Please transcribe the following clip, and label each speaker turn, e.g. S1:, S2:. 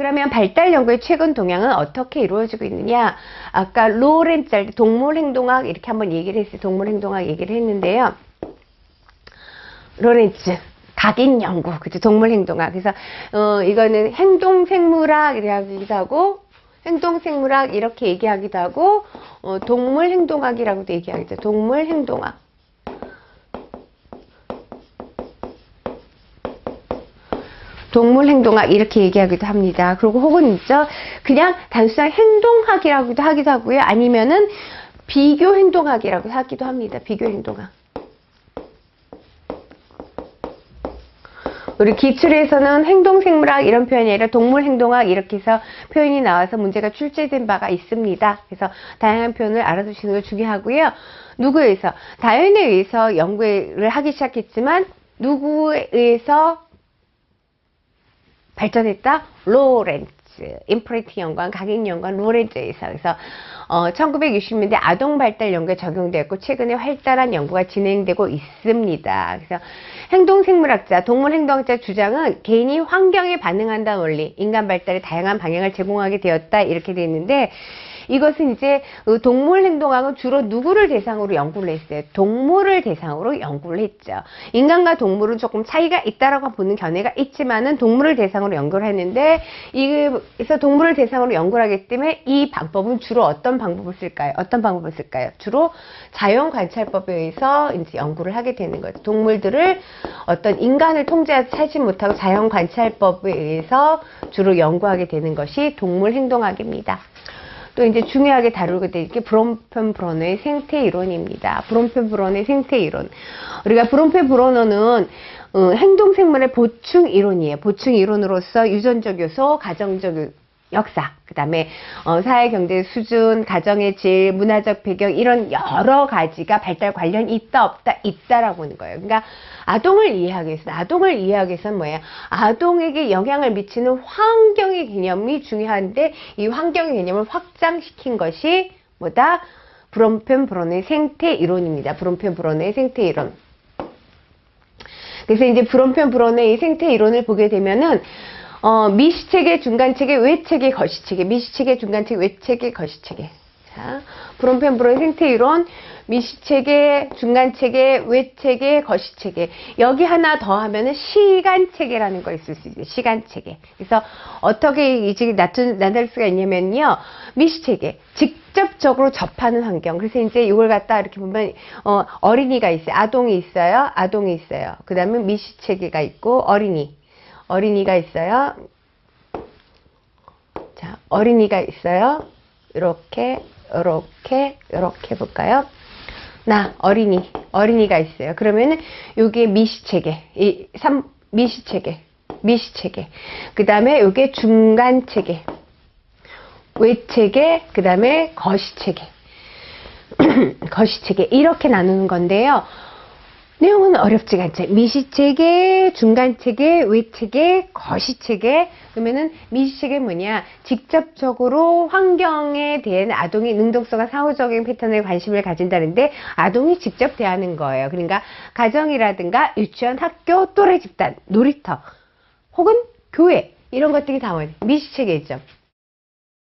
S1: 그러면 발달 연구의 최근 동향은 어떻게 이루어지고 있느냐? 아까 로렌짤 동물 행동학 이렇게 한번 얘기를 했어요. 동물 행동학 얘기를 했는데요. 로렌츠 각인 연구, 그죠? 동물 행동학. 그래서 어 이거는 행동 생물학 이렇게 하기도 하고 행동 생물학 이렇게 얘기하기도 하고 어, 동물 행동학이라고도 얘기하기도 해요. 동물 행동학. 동물 행동학 이렇게 얘기하기도 합니다. 그리고 혹은 있죠. 그냥 단순한 행동학이라고도 하기도 하고요. 아니면은 비교 행동학이라고 하기도 합니다. 비교 행동학. 우리 기출에서는 행동생물학 이런 표현이 아니라 동물행동학 이렇게 해서 표현이 나와서 문제가 출제된 바가 있습니다. 그래서 다양한 표현을 알아두시는 걸 중요하고요. 누구에 의해서? 다연에 의해서 연구를 하기 시작했지만 누구에 의해서 발전했다? 로렌츠. 인프레티 연구원, 각인 연구원 로렌츠에 의해서. 그래서 어, 1960년대 아동 발달 연구에 적용되었고 최근에 활달한 연구가 진행되고 있습니다. 그래서 행동생물학자, 동물행동학자 주장은 개인이 환경에 반응한다는 원리, 인간 발달의 다양한 방향을 제공하게 되었다 이렇게 되어 있는데 이것은 이제 그 동물 행동학은 주로 누구를 대상으로 연구를 했어요? 동물을 대상으로 연구를 했죠. 인간과 동물은 조금 차이가 있다라고 보는 견해가 있지만은 동물을 대상으로 연구를 했는데 이에서 동물을 대상으로 연구를 하기 때문에 이 방법은 주로 어떤 방법을 쓸까요? 어떤 방법을 쓸까요? 주로 자연 관찰법에 의해서 이제 연구를 하게 되는 거죠. 동물들을 어떤 인간을 통제하지 못하고 자연 관찰법에 의해서 주로 연구하게 되는 것이 동물 행동학입니다. 또 이제 중요하게 다루게 될 게 브롬펜브로너의 생태 이론입니다. 브롬펜브로너의 생태 이론. 우리가 브롬펜브로너는 어, 행동생물의 보충 이론이에요. 보충 이론으로서 유전적 요소, 가정적 요- 역사, 그 다음에 어, 사회 경제 수준, 가정의 질, 문화적 배경 이런 여러 가지가 발달 관련이 있다 없다 있다라고 하는 거예요. 그러니까 아동을 이해하기 위해서 아동을 이해하기 위해서는 뭐예요? 아동에게 영향을 미치는 환경의 개념이 중요한데 이 환경의 개념을 확장시킨 것이 뭐다? 브롬펜 브론의 생태 이론입니다. 브롬펜 브론의 생태 이론. 그래서 이제 브롬펜 브론의 이 생태 이론을 보게 되면은 어, 미시체계, 중간체계, 외체계, 거시체계, 미시체계, 중간체계, 외체계, 거시체계. 자, 브롬펜 브론의 생태 이론, 미시체계, 중간체계, 외체계, 거시체계. 여기 하나 더 하면은 시간체계라는 거 있을 수 있어요. 시간체계. 그래서 어떻게 나타날 나타날 수가 있냐면요. 미시체계. 직접적으로 접하는 환경. 그래서 이제 이걸 갖다 이렇게 보면, 어, 어린이가 있어요. 아동이 있어요. 아동이 있어요. 그 다음에 미시체계가 있고, 어린이. 어린이가 있어요. 자, 어린이가 있어요. 이렇게, 이렇게, 이렇게 볼까요? 나, 어린이, 어린이가 있어요. 그러면은, 요게 미시체계, 이, 삼, 미시체계, 미시체계. 그 다음에 요게 중간체계, 외체계, 그 다음에 거시체계. 거시체계. 이렇게 나누는 건데요. 내용은 어렵지가 않죠. 미시체계, 중간체계, 외체계, 거시체계. 그러면은 미시체계 뭐냐? 직접적으로 환경에 대한 아동의 능동성과 사후적인 패턴에 관심을 가진다는데 아동이 직접 대하는 거예요. 그러니까 가정이라든가 유치원, 학교, 또래 집단, 놀이터 혹은 교회 이런 것들이 다 뭐예요? 미시체계죠.